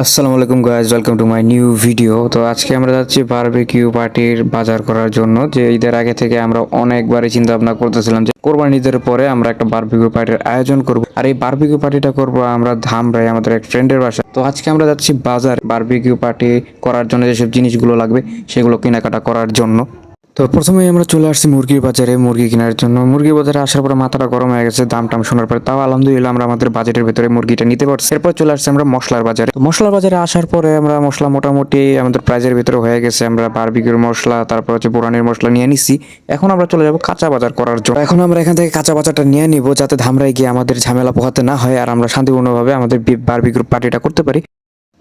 আসসালামু আলাইকুম guys welcome to my new video তো আজকে আমরা যাচ্ছি বারবিকিউ পার্টির বাজার করার জন্য। যে ঈদের আগে থেকে আমরা অনেকবারই চিন্তা ভাবনা করতেছিলাম যে কোরবানি ঈদের পরে আমরা একটা বারবিকিউ পার্টির আয়োজন করব। আর এই বারবিকিউ পার্টিটা করব আমরা ধামরাই, আমাদের এক ফ্রেন্ডের বাসা তো আজকে আমরা যাচ্ছি বাজার বারবিকিউ পার্টি করার জন্য যেসব জিনিসগুলো লাগবে সেগুলো কেনাকাটা করার জন্য। তো প্রথমেই আমরা চলে আসছি মুরগির বাজারে, মুরগি কেনার জন্য। মুরগি বাজারে আসার পরে মাথাটা গরম হয়ে গেছে দাম টাম শোনার পরে তাও আলহামদুলিল্লাহ আমরা আমাদের বাজেটের ভিতরে মুরগিটা নিতে পারছি। এরপর চলে আসছি আমরা মশলার বাজারে। মশলার বাজারে আসার পরে আমরা মশলা মোটামুটি আমাদের প্রাইজের ভিতরে হয়ে গেছে, আমরা বারবিকিউর মশলা, তারপর হচ্ছে বোরানির মশলা নিয়ে নিছি। এখন আমরা চলে যাব কাঁচা বাজার করার জন্য। এখন আমরা এখান থেকে কাঁচা বাজারটা নিয়ে নিব, যাতে ধামরাই গিয়ে আমাদের ঝামেলা পোহাতে না হয়, আর আমরা শান্তিপূর্ণভাবে আমাদের বারবিকিউর পার্টিটা করতে পারি।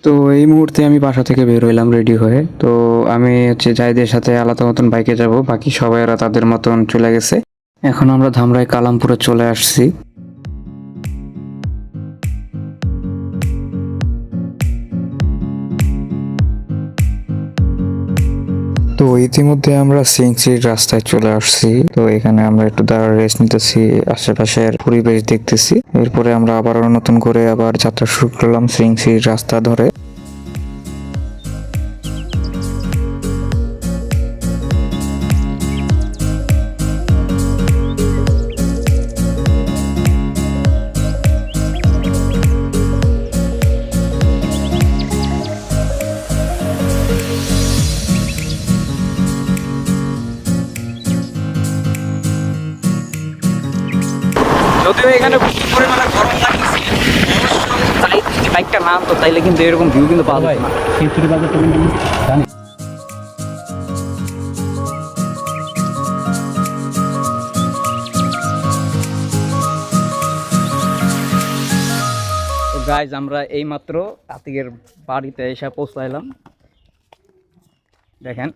তো এই মুহূর্তে আমি বাসা থেকে বের হইলাম রেডি হয়ে। তো আমি হচ্ছে জাইদের সাথে আলাদা মতন বাইকে যাব। বাকি সবাইরা তাদের মতন চলে গেছে। এখন আমরা ধামরাই কালামপুরে চলে আসছি। তো ইতিমধ্যে আমরা সিংসির রাস্তায় চলে আসছি। তো এখানে আমরা একটু দাঁড়া রেস্ট নিতেছি, আশেপাশের পরিবেশ দেখতেছি। এরপরে আমরা আবার নতুন করে আবার যাত্রা শুরু করলাম সিংসির রাস্তা ধরে। যদিও এখানে প্রচুর পরিমাণে গরম বাইকটা তাইলে কিন্তু এরকম ভিউ কিন্তু পাওয়া যায় না। তো গাইজ আমরা এইমাত্র আতিকের বাড়িতে এসে পৌঁছাইলাম। দেখেন,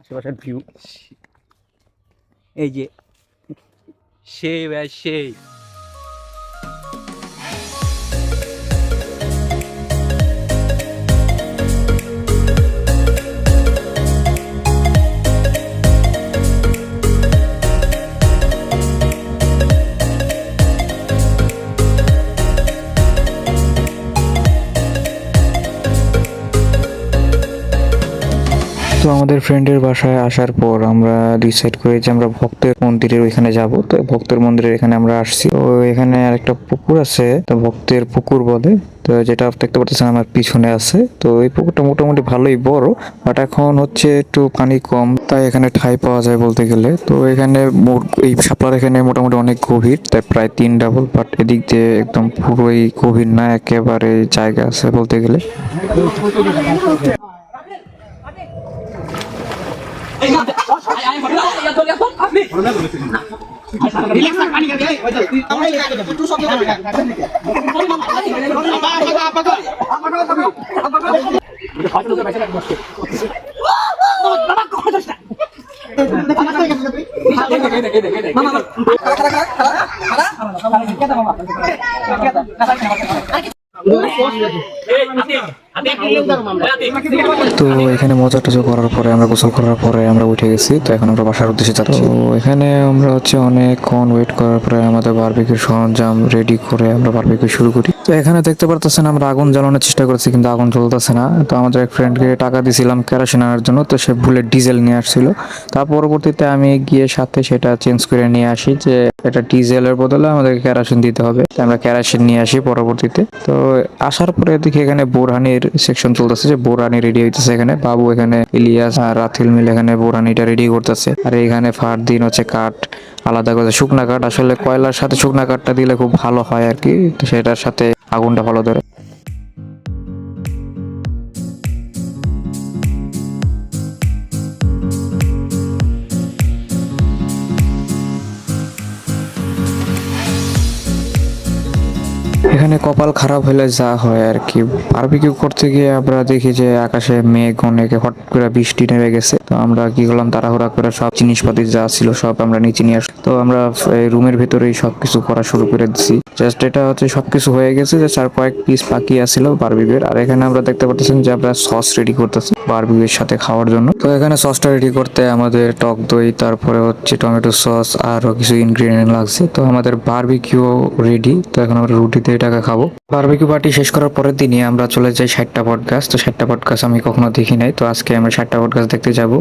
আশেপাশের ভিউ এই যে সেই ব্যাস সেই। তো আমাদের ফ্রেন্ডের বাসায় আসার পর আমরা ডিসাইড করি যে আমরা ভক্তের মন্দিরের ওইখানে যাব। তো ভক্তের মন্দিরের এখানে আমরা আসছি। তো এখানে আরেকটা পুকুর আছে, তো ভক্তের পুকুর বলে। তো যেটা দেখতে পাচ্ছেন আমার পিছনে আছে। তো এই পুকুরটা মোটামুটি ভালোই বড় বাট এখন হচ্ছে একটু পানি কম, তাই এখানে ঠাই পাওয়া যায় বলতে গেলে। তো এখানে এই শাপলার এখানে মোটামুটি অনেক গভীর, তাই প্রায় তিন ডাবল বাট এদিক দিয়ে একদম পুরোই গভীর না, একেবারে জায়গা আছে বলতে গেলে। মামা তো এখানে মজা টজা করার পরে আমরা গোসল করার পরে আমরা উঠে গেছি। তো এখন আমরা বাসার উদ্দেশ্যে যাচ্ছি। তো এখানে আমরা হচ্ছে অনেকক্ষণ ওয়েট করার পরে আমাদের বারবিকিউর সরঞ্জাম রেডি করে আমরা বারবিকিউ শুরু করি। তো এখানে দেখতে পারতেছেন আমরা আগুন জ্বালানোর চেষ্টা করছি কিন্তু আগুন জ্বলতেছে না। তো আমাদের এক ফ্রেন্ডকে টাকা দিয়েছিলাম কেরোসিন আনার জন্য তো সে ভুলে ডিজেল নিয়ে আসছিল। তার পরবর্তীতে আমি গিয়ে সাথে সেটা চেঞ্জ করে নিয়ে আসি যে এটা ডিজেলের বদলে আমাদেরকে কেরোসিন দিতে হবে। তো আমরা কেরোসিন নিয়ে আসি পরবর্তীতে। তো আসার পরে দেখি এখানে বোরহানির সেকশন চলতেছে যে বোরানি রেডি হইতেছে এখানে। বাবু এখানে, ইলিয়াস আর রাথিল মিল এখানে বোরানিটা রেডি করতেছে। আর এখানে ফার দিন হচ্ছে কাঠ, আলাদা করে শুকনা কাঠ। আসলে কয়লার সাথে শুকনা কাঠটা দিলে খুব ভালো হয় আর কি, সেটার সাথে আগুনটা ভালো ধরে। এখানে কপাল খারাপ হলে যা হয় আর কি। বারবিকিউ করতে গিয়ে আমরা দেখি যে আকাশে মেঘ অনেকে হট করে বৃষ্টি নেমে গেছে। তো আমরা কি করলাম, তাড়াহুড়া করে সব জিনিসপাতি যা ছিল সব আমরা নিচে নিয়ে আসি তো আমরা রুমের ভেতরেই সবকিছু করা শুরু করে দিছি। জাস্ট এটা হচ্ছে সবকিছু হয়ে গেছে যে চার কয়েক পিস বাকি আছিল বারবিকিউর আর এখানে আমরা দেখতে পাচ্ছেন যে আমরা সস রেডি করতেছি বারবিকিউর সাথে খাওয়ার জন্য। তো এখানে সসটা রেডি করতে আমাদের টক দই, তারপরে হচ্ছে টমেটো সস আরও কিছু ইনগ্রিডিয়েন্ট লাগছে। তো আমাদের বারবিকিউ রেডি তো এখন আমরা রুটিতে টাকা খাব বারবিকিউ পার্টি শেষ করার পরের দিনই আমরা চলে যাই ষাটটা গাছ তো ষাটটা গাছ আমি কখনো দেখি নাই। তো আজকে আমরা ষাটটা গাছ দেখতে যাব।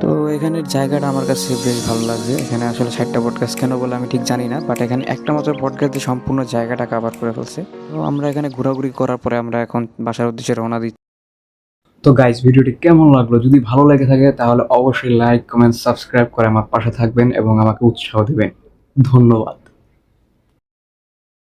তো এখানের জায়গাটা আমার কাছে বেশ ভালো লাগছে। এখানে আসলে ষাটটা পডকাস্ট কেন বলে আমি ঠিক জানি না বাট এখানে একটা মাত্র পডকাস্টে সম্পূর্ণ জায়গাটা কাভার করে ফেলছে। তো আমরা এখানে ঘোরাঘুরি করার পরে আমরা এখন বাসার উদ্দেশ্যে রওনা দিচ্ছি। তো গাইজ ভিডিওটি কেমন লাগল? যদি ভালো লেগে থাকে, তাহলে অবশ্যই লাইক কমেন্ট সাবস্ক্রাইব করে আমার পাশে থাকবেন এবং আমাকে উৎসাহ দেবেন। ধন্যবাদ।